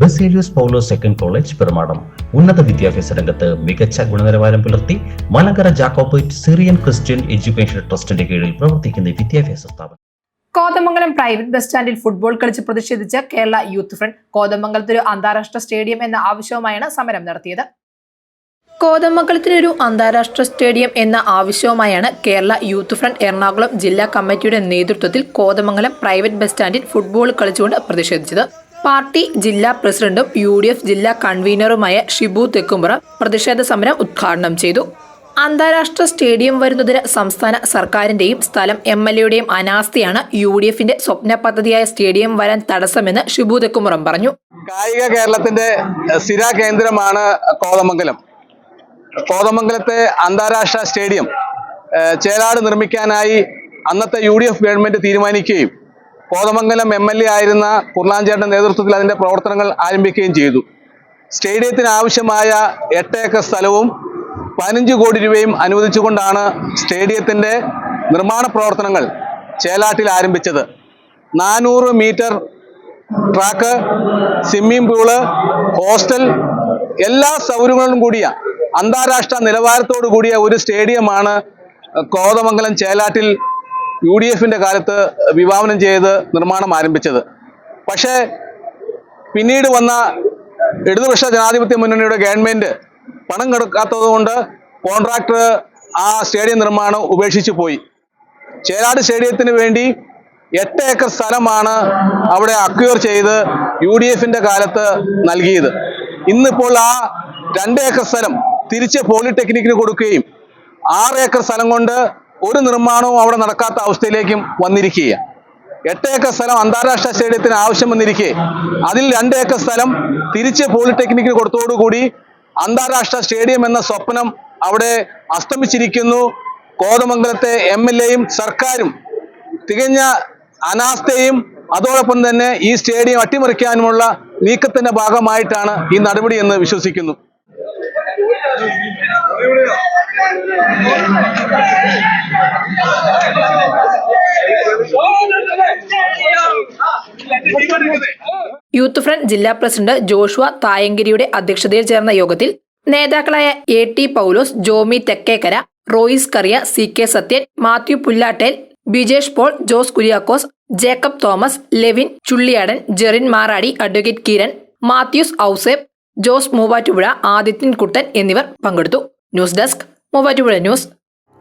Baselius Paulo second college Perumadam ഉന്നത വിദ്യാഭ്യാസ രംഗത്ത് മികച്ച ഗുണനിലവാരം പുലർത്തി Malankara Jacobite Syrian Christian education ട്രസ്റ്റിന്റെ കീഴിൽ പ്രവർത്തിക്കുന്ന വിദ്യാഭ്യാസ സ്ഥാപനം. കോതമംഗലം പ്രൈവറ്റ് ബസ് സ്റ്റാൻഡിൽ ഫുട്ബോൾ കളിച്ച് പ്രതിഷേധിച്ച് കേരള യൂത്ത് ഫ്രണ്ട് കോതമംഗലത്തൊരു അന്താരാഷ്ട്ര സ്റ്റേഡിയം എന്ന ആവശ്യവുമായാണ് സമരം നടത്തിയത്. കോതമംഗലത്തിനൊരു അന്താരാഷ്ട്ര സ്റ്റേഡിയം എന്ന ആവശ്യവുമായാണ് കേരള യൂത്ത് ഫ്രണ്ട് എറണാകുളം ജില്ലാ കമ്മിറ്റിയുടെ നേതൃത്വത്തിൽ കോതമംഗലം പ്രൈവറ്റ് ബസ് സ്റ്റാൻഡിൽ ഫുട്ബോൾ കളിച്ചുകൊണ്ട് പ്രതിഷേധിച്ചത്. പാർട്ടി ജില്ലാ പ്രസിഡന്റും യു ഡി എഫ് ജില്ലാ കൺവീനറുമായ ഷിബു തെക്കുംപുറ പ്രതിഷേധ സമരം ഉദ്ഘാടനം ചെയ്തു. അന്താരാഷ്ട്ര സ്റ്റേഡിയം വരുന്നതിന് സംസ്ഥാന സർക്കാരിന്റെയും സ്ഥലം എം എൽ എയുടെയും അനാസ്ഥയാണ് യു ഡി എഫിന്റെ സ്വപ്ന പദ്ധതിയായ സ്റ്റേഡിയം വരാൻ തടസ്സമെന്ന് ഷിബു തെക്കുംപുറം പറഞ്ഞു. കായിക കേരളത്തിന്റെ സ്ഥിര കേന്ദ്രമാണ് കോതമംഗലം. കോതമംഗലത്തെ അന്താരാഷ്ട്ര സ്റ്റേഡിയം ചേലാട് നിർമ്മിക്കാനായി അന്നത്തെ യു ഗവൺമെന്റ് തീരുമാനിക്കുകയും കോതമംഗലം എം എൽ എ ആയിരുന്ന കുർണാഞ്ചേട്ടന്റെ നേതൃത്വത്തിൽ അതിന്റെ പ്രവർത്തനങ്ങൾ ആരംഭിക്കുകയും ചെയ്തു. സ്റ്റേഡിയത്തിന് ആവശ്യമായ എട്ട് ഏക്കർ സ്ഥലവും പതിനഞ്ച് കോടി രൂപയും അനുവദിച്ചുകൊണ്ടാണ് സ്റ്റേഡിയത്തിന്റെ നിർമ്മാണ പ്രവർത്തനങ്ങൾ ചേലാട്ടിൽ ആരംഭിച്ചത്. നാനൂറ് metre track swimming pool hostel എല്ലാ സൗകര്യങ്ങളും കൂടിയ അന്താരാഷ്ട്ര നിലവാരത്തോടു കൂടിയ ഒരു സ്റ്റേഡിയമാണ് കോതമംഗലം ചേലാട്ടിൽ യു ഡി എഫിന്റെ കാലത്ത് വിഭാവനം ചെയ്ത് നിർമ്മാണം ആരംഭിച്ചത്. പക്ഷേ പിന്നീട് വന്ന ഇടതുപക്ഷ ജനാധിപത്യ മുന്നണിയുടെ ഗവൺമെന്റ് പണം കൊടുക്കാത്തതുകൊണ്ട് കോൺട്രാക്ടർ ആ സ്റ്റേഡിയം നിർമ്മാണം ഉപേക്ഷിച്ചു പോയി. ചേലാട് സ്റ്റേഡിയത്തിന് വേണ്ടി എട്ട് ഏക്കർ സ്ഥലമാണ് അവിടെ അക്യൂർ ചെയ്ത് യു ഡി എഫിന്റെ കാലത്ത് നൽകിയത്. ഇന്നിപ്പോൾ ആ രണ്ട് ഏക്കർ സ്ഥലം തിരിച്ച് പോളിടെക്നിക്കിന് കൊടുക്കുകയും ആറ് ഏക്കർ സ്ഥലം കൊണ്ട് ഒരു നിർമ്മാണവും അവിടെ നടക്കാത്ത അവസ്ഥയിലേക്കും വന്നിരിക്കുകയാണ് എട്ട് ഏക്കർ സ്ഥലം അന്താരാഷ്ട്ര സ്റ്റേഡിയത്തിന് ആവശ്യം വന്നിരിക്കെ. അതിൽ രണ്ട് ഏക്കർ സ്ഥലം തിരിച്ച് പോളിടെക്നിക്കിന് കൊടുത്തോടുകൂടി അന്താരാഷ്ട്ര സ്റ്റേഡിയം എന്ന സ്വപ്നം അവിടെ അസ്തമിച്ചിരിക്കുന്നു. കോതമംഗലത്തെ എം എൽ എയും സർക്കാരും തികഞ്ഞ അനാസ്ഥയും അതോടൊപ്പം തന്നെ ഈ സ്റ്റേഡിയം അട്ടിമറിക്കാനുമുള്ള നീക്കത്തിന്റെ ഭാഗമായിട്ടാണ് ഈ നടപടി എന്ന് വിശ്വസിക്കുന്നു. യൂത്ത് ഫ്രണ്ട് ജില്ലാ പ്രസിഡന്റ് ജോഷുവ തായങ്കരിയുടെ അധ്യക്ഷതയിൽ ചേർന്ന യോഗത്തിൽ നേതാക്കളായ A T Paulose Jomy Thekkekara Royis Kariya C K Sathyan Mathew Pullattel Bijesh Paul Jose Kuriakose Jacob Thomas Levin Chulliyadan Jerin Maradi advocate Kiran Mathews Ouseph Jose Muvattupuzha Adithyan Kuttan എന്നിവർ പങ്കെടുത്തു. News desk Muvattupuzha news.